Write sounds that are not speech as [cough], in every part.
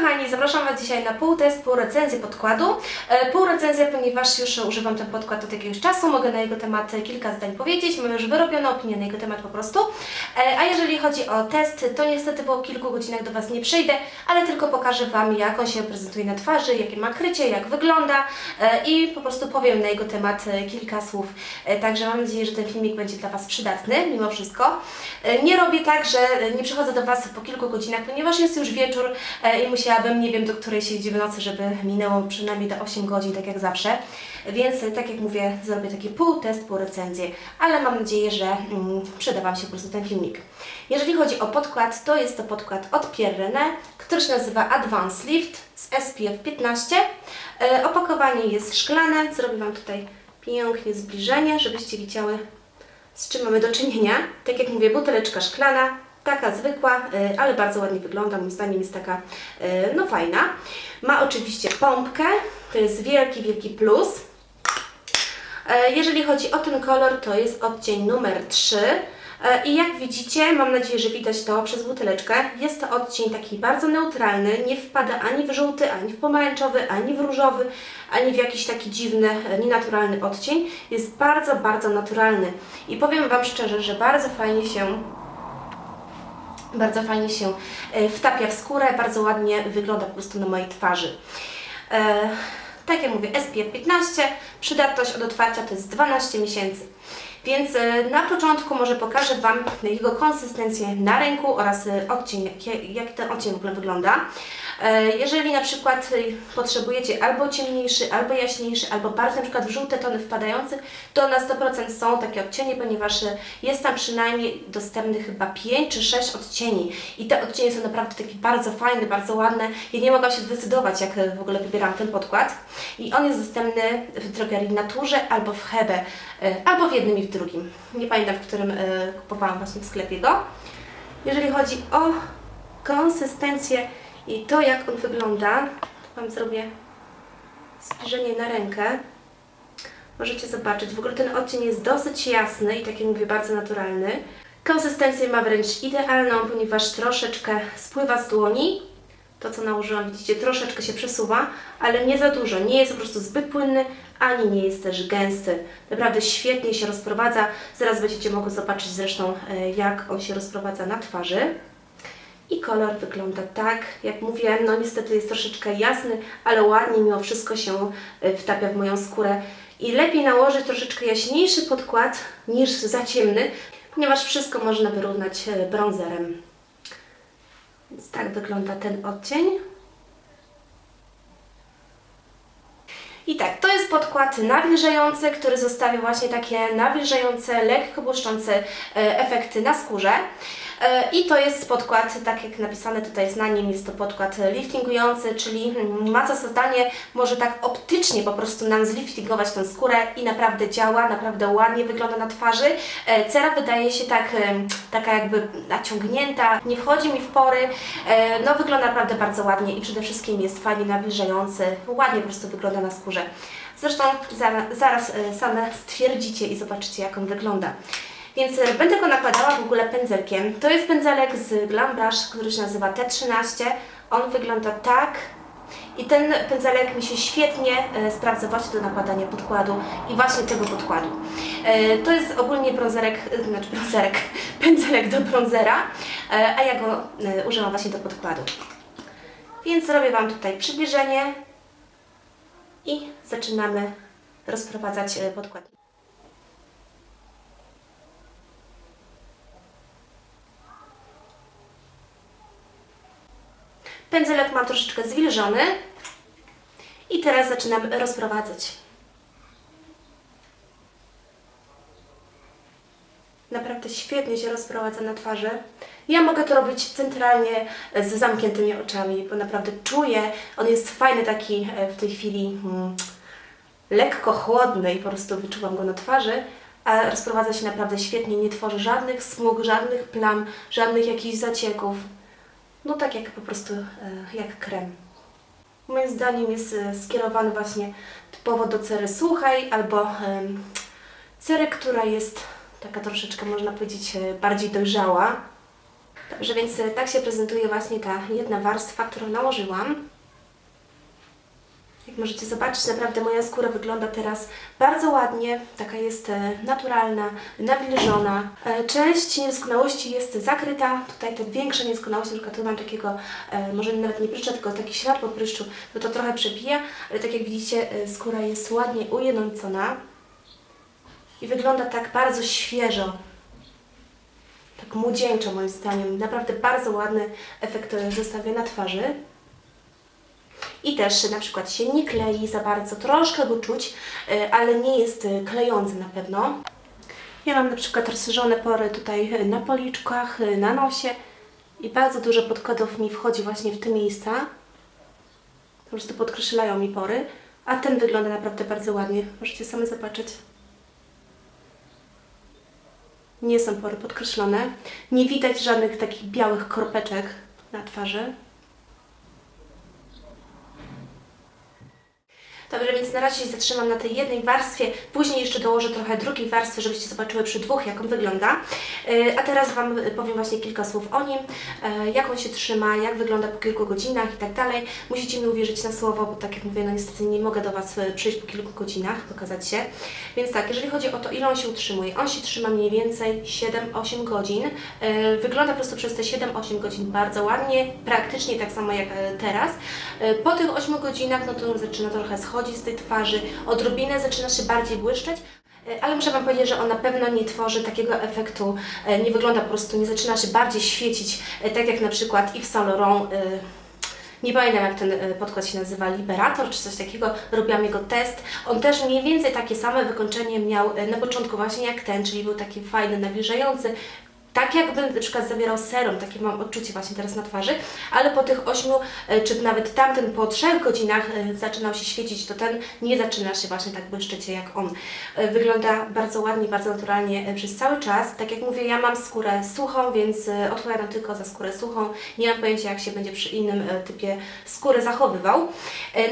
kochani, zapraszam Was dzisiaj na półtest, pół recenzję podkładu. E, Pół recenzja, ponieważ już używam ten podkład od jakiegoś czasu, mogę na jego temat kilka zdań powiedzieć, mam już wyrobioną opinię na jego temat po prostu. E, A jeżeli chodzi o test, to niestety po kilku godzinach do Was nie przyjdę, ale tylko pokażę Wam, jak on się prezentuje na twarzy, jakie ma krycie, jak wygląda e, i po prostu powiem na jego temat kilka słów. Także mam nadzieję, że ten filmik będzie dla Was przydatny, mimo wszystko. Nie robię tak, że nie przychodzę do Was po kilku godzinach, ponieważ jest już wieczór i musiałabym, nie wiem, do której się idzie w nocy, żeby minęło przynajmniej te 8 godzin, tak jak zawsze. Więc, tak jak mówię, zrobię taki pół test, pół recenzję, ale mam nadzieję, że mm, przyda Wam się po prostu ten filmik. Jeżeli chodzi o podkład, to jest to podkład od Pierre René, który się nazywa Advanced Lift z SPF 15. E, Opakowanie jest szklane, zrobię Wam tutaj pięknie zbliżenie, żebyście widziały z czym mamy do czynienia. Tak jak mówię, buteleczka szklana, taka zwykła, y, ale bardzo ładnie wygląda, moim zdaniem jest taka y, no fajna. Ma oczywiście pompkę, to jest wielki, wielki plus. E, Jeżeli chodzi o ten kolor, to jest odcień numer 3. E, I jak widzicie, mam nadzieję, że widać to przez buteleczkę, jest to odcień taki bardzo neutralny, nie wpada ani w żółty, ani w pomarańczowy, ani w różowy, ani w jakiś taki dziwny, e, nienaturalny odcień. Jest bardzo, bardzo naturalny. I powiem Wam szczerze, że bardzo fajnie się bardzo fajnie się e, wtapia w skórę, bardzo ładnie wygląda po prostu na mojej twarzy. E, tak jak mówię, SPF 15, przydatność od otwarcia to jest 12 miesięcy. Więc e, na początku może pokażę Wam jego konsystencję na ręku oraz e, odcień, jak, ten odcień w ogóle wygląda. E, Jeżeli na przykład potrzebujecie albo ciemniejszy, albo jaśniejszy, albo bardzo na przykład w żółte tony wpadające, to na 100% są takie odcienie, ponieważ jest tam przynajmniej dostępnych chyba 5 czy 6 odcieni. I te odcienie są naprawdę takie bardzo fajne, bardzo ładne. Ja nie mogłam się zdecydować, jak w ogóle wybieram ten podkład. I on jest dostępny w drogerii Naturze albo w Hebe, albo w jednym i w drugim. Nie pamiętam, w którym e, kupowałam właśnie w sklepie go. Jeżeli chodzi o konsystencję i to, jak on wygląda, to Wam zrobię zbliżenie na rękę. Możecie zobaczyć, w ogóle ten odcień jest dosyć jasny i tak jak mówię, bardzo naturalny. Konsystencję ma wręcz idealną, ponieważ troszeczkę spływa z dłoni. To, co nałożyłam, widzicie, troszeczkę się przesuwa, ale nie za dużo. Nie jest po prostu zbyt płynny, ani nie jest też gęsty. Naprawdę świetnie się rozprowadza. Zaraz będziecie mogły zobaczyć zresztą, e, jak on się rozprowadza na twarzy. I kolor wygląda tak, jak mówię, no niestety jest troszeczkę jasny, ale ładnie mimo wszystko się e, wtapia w moją skórę. I lepiej nałożyć troszeczkę jaśniejszy podkład niż za ciemny, ponieważ wszystko można wyrównać e, bronzerem. Więc tak wygląda ten odcień. I tak, to jest podkład nawilżający, który zostawia właśnie takie nawilżające, lekko błyszczące e, efekty na skórze. E, I to jest podkład, tak jak napisane tutaj na nim, jest to podkład liftingujący, czyli mm, ma za zadanie, może tak optycznie po prostu nam zliftingować tę skórę i naprawdę działa, naprawdę ładnie wygląda na twarzy. E, Cera wydaje się tak, taka jakby naciągnięta, nie wchodzi mi w pory, e, no wygląda naprawdę bardzo ładnie i przede wszystkim jest fajnie nawilżający, ładnie po prostu wygląda na skórze. Zresztą zaraz, same stwierdzicie i zobaczycie jak on wygląda. Więc e, będę go nakładała w ogóle pędzelkiem. To jest pędzelek z Glam Brush, który się nazywa T13. On wygląda tak. I ten pędzelek mi się świetnie e, sprawdza właśnie do nakładania podkładu i właśnie tego podkładu. E, to jest ogólnie bronzerek, e, znaczy bronzerek, [laughs] pędzelek do bronzera, e, a ja go używam właśnie do podkładu. Więc zrobię Wam tutaj przybliżenie i zaczynamy rozprowadzać podkład. Pędzelek mam troszeczkę zwilżony i teraz zaczynam rozprowadzać. Naprawdę świetnie się rozprowadza na twarzy. Ja mogę to robić centralnie e, z zamkniętymi oczami, bo naprawdę czuję, on jest fajny taki e, w tej chwili mm, lekko chłodny i po prostu wyczuwam go na twarzy, a rozprowadza się naprawdę świetnie, nie tworzy żadnych smug, żadnych plam, żadnych jakichś zacieków. No tak jak po prostu e, jak krem. Moim zdaniem jest e, skierowany właśnie typowo do cery suchej albo cery, która jest taka troszeczkę można powiedzieć e, bardziej dojrzała. Dobrze, więc tak się prezentuje właśnie ta jedna warstwa, którą nałożyłam. Możecie zobaczyć, naprawdę moja skóra wygląda teraz bardzo ładnie, taka jest e, naturalna, nawilżona. E, Część niedoskonałości jest zakryta, tutaj te większe niedoskonałości, na przykład tu mam takiego, e, może nawet nie pryszcza, tylko taki ślad po pryszczu, bo to trochę przebija, ale tak jak widzicie, skóra jest ładnie ujednolicona i wygląda tak bardzo świeżo, tak młodzieńczo moim zdaniem. Naprawdę bardzo ładny efekt zostawia na twarzy. I też na przykład się nie klei za bardzo, troszkę go czuć, e, ale nie jest e, klejący na pewno. Ja mam na przykład rozszerzone pory tutaj e, na policzkach, na nosie i bardzo dużo podkładów mi wchodzi właśnie w te miejsca. Po prostu podkreślają mi pory, a ten wygląda naprawdę bardzo ładnie. Możecie sami zobaczyć. Nie są pory podkreślone. Nie widać żadnych takich białych kropeczek na twarzy. Dobrze, więc na razie się zatrzymam na tej jednej warstwie, później jeszcze dołożę trochę drugiej warstwy, żebyście zobaczyły przy dwóch, jak on wygląda. Yy, A teraz Wam powiem właśnie kilka słów o nim, yy, jak on się trzyma, jak wygląda po kilku godzinach i tak dalej. Musicie mi uwierzyć na słowo, bo tak jak mówię, no niestety nie mogę do Was yy, przyjść po kilku godzinach, pokazać się. Więc tak, jeżeli chodzi o to, ile on się utrzymuje, on się trzyma mniej więcej 7-8 godzin. Wygląda po prostu przez te 7-8 godzin bardzo ładnie, praktycznie tak samo jak e, teraz. E, Po tych 8 godzinach, no to zaczyna trochę schodzić z tej twarzy, odrobinę zaczyna się bardziej błyszczeć. E, Ale muszę Wam powiedzieć, że on na pewno nie tworzy takiego efektu, e, nie wygląda po prostu, nie zaczyna się bardziej świecić, e, tak jak na przykład Yves Saint Laurent, nie pamiętam jak ten podkład się nazywa, Liberator czy coś takiego, robiłam jego test. On też mniej więcej takie same wykończenie miał na początku właśnie jak ten, czyli był taki fajny, nawilżający, tak jakby na przykład zawierał serum, takie mam odczucie właśnie teraz na twarzy, ale po tych 8 e, czy nawet tamten po 3 godzinach e, zaczynał się świecić, to ten nie zaczyna się właśnie tak błyszczeć jak on. E, Wygląda bardzo ładnie, bardzo naturalnie przez cały czas. Tak jak mówię, ja mam skórę suchą, więc odpowiadam tylko za skórę suchą. Nie mam pojęcia jak się będzie przy innym typie skóry zachowywał.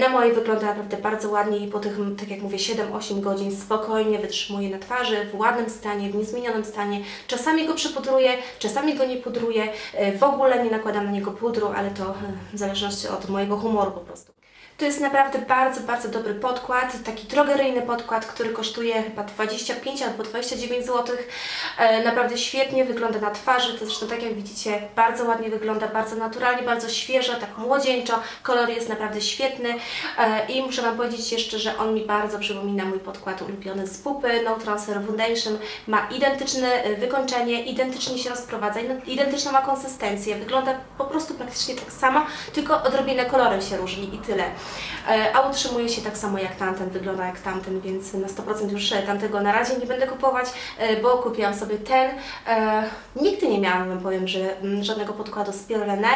Na mojej wygląda naprawdę bardzo ładnie i po tych, tak jak mówię, 7-8 godzin spokojnie wytrzymuje na twarzy, w ładnym stanie, w niezmienionym stanie. Czasami go przypudruję, czasami go nie pudruję, e, w ogóle nie nakładam na niego pudru, ale to e, w zależności od mojego humoru po prostu. To jest naprawdę bardzo, bardzo dobry podkład, taki drogeryjny podkład, który kosztuje chyba 25 albo 29 zł. E, naprawdę świetnie wygląda na twarzy, to zresztą tak jak widzicie, bardzo ładnie wygląda, bardzo naturalnie, bardzo świeżo, tak młodzieńczo, kolor jest naprawdę świetny e, i muszę Wam powiedzieć jeszcze, że on mi bardzo przypomina mój podkład ulubiony z Pupy, No Transfer Foundation, ma identyczne e, wykończenie, identycznie się rozprowadza, ident- identyczną ma konsystencję, wygląda po prostu praktycznie tak samo, tylko odrobinę kolorem się różni i tyle. E, A utrzymuje się tak samo jak tamten, wygląda jak tamten, więc na 100% już e, tamtego na razie nie będę kupować, e, bo kupiłam sobie ten. Nigdy nie miałam, powiem, że mm, żadnego podkładu z Pierre René.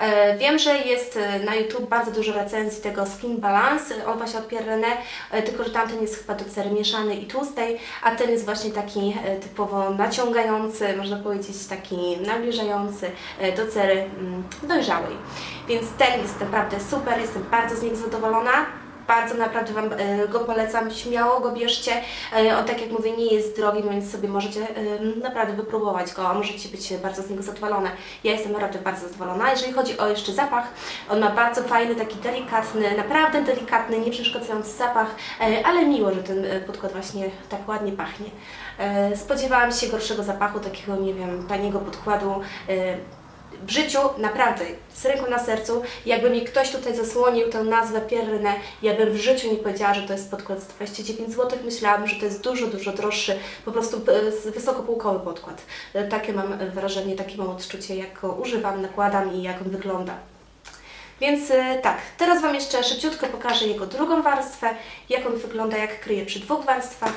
E, Wiem, że jest na YouTube bardzo dużo recenzji tego Skin Balance, on właśnie od Pierre René, e, tylko że tamten jest chyba do cery mieszanej i tłustej, a ten jest właśnie taki typowo naciągający, można powiedzieć taki nabliżający do cery mm, dojrzałej. Więc ten jest naprawdę super, jestem bardzo z niego zadowolona. Bardzo naprawdę Wam e, go polecam, śmiało go bierzcie. E, On tak jak mówię nie jest drogi, więc sobie możecie naprawdę wypróbować go, możecie być bardzo z niego zadowolone. Ja jestem naprawdę bardzo zadowolona. Jeżeli chodzi o jeszcze zapach, on ma bardzo fajny, taki delikatny, naprawdę delikatny, nie przeszkadzający zapach, e, ale miło, że ten podkład właśnie tak ładnie pachnie. Spodziewałam się gorszego zapachu, takiego nie wiem, taniego podkładu. E, w życiu, naprawdę, z ręką na sercu, jakby mi ktoś tutaj zasłonił tę nazwę Pierre René, ja bym w życiu nie powiedziała, że to jest podkład z 29 zł. Myślałam, że to jest dużo, dużo droższy, po prostu e, wysokopółkowy podkład. E, Takie mam wrażenie, takie mam odczucie, jak go używam, nakładam i jak on wygląda. Więc e, tak, teraz Wam jeszcze szybciutko pokażę jego drugą warstwę, jak on wygląda, jak kryje przy dwóch warstwach.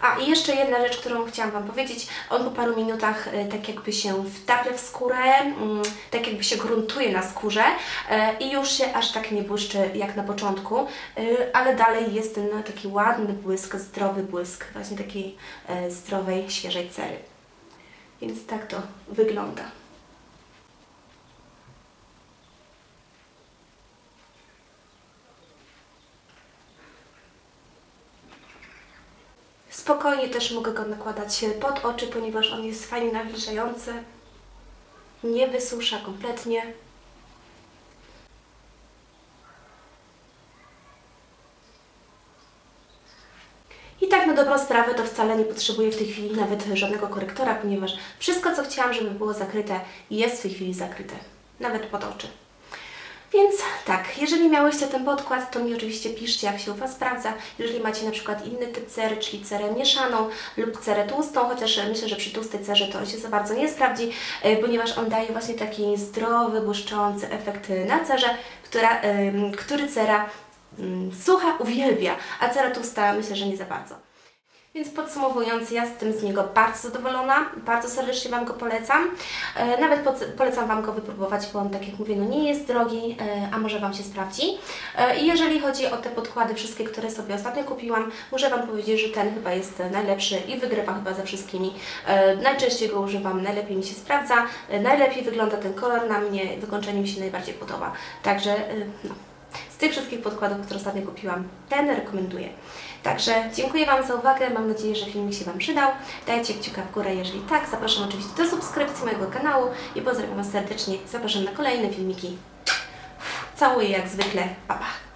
A i jeszcze jedna rzecz, którą chciałam Wam powiedzieć. On po paru minutach e, tak jakby się wtapia w skórę, mm, tak jakby się gruntuje na skórze e, i już się aż tak nie błyszczy jak na początku, e, ale dalej jest ten no, taki ładny błysk, zdrowy błysk, właśnie takiej zdrowej, świeżej cery. Więc tak to wygląda. Spokojnie też mogę go nakładać pod oczy, ponieważ on jest fajnie nawilżający. Nie wysusza kompletnie. I tak na dobrą sprawę to wcale nie potrzebuję w tej chwili nawet żadnego korektora, ponieważ wszystko co chciałam, żeby było zakryte jest w tej chwili zakryte. Nawet pod oczy. Więc tak, jeżeli miałyście ten podkład, to mi oczywiście piszcie, jak się u Was sprawdza. Jeżeli macie na przykład inny typ cery, czyli cerę mieszaną lub cerę tłustą, chociaż myślę, że przy tłustej cerze to się za bardzo nie sprawdzi, e, ponieważ on daje właśnie taki zdrowy, błyszczący efekt na cerze, która, który cera mm, sucha uwielbia, a cera tłusta myślę, że nie za bardzo. Więc podsumowując, ja jestem z niego bardzo zadowolona, bardzo serdecznie Wam go polecam. E, nawet polecam Wam go wypróbować, bo on, tak jak mówię, no nie jest drogi, e, a może Wam się sprawdzi. E, I jeżeli chodzi o te podkłady wszystkie, które sobie ostatnio kupiłam, muszę Wam powiedzieć, że ten chyba jest najlepszy i wygrywa chyba ze wszystkimi. Najczęściej go używam, najlepiej mi się sprawdza, najlepiej wygląda ten kolor na mnie, wykończenie mi się najbardziej podoba. Także no, tych wszystkich podkładów, które ostatnio kupiłam, ten rekomenduję. Także dziękuję Wam za uwagę, mam nadzieję, że filmik się Wam przydał. Dajcie kciuka w górę, jeżeli tak. Zapraszam oczywiście do subskrypcji mojego kanału i pozdrawiam Was serdecznie. Zapraszam na kolejne filmiki. Całuję jak zwykle. Pa, pa.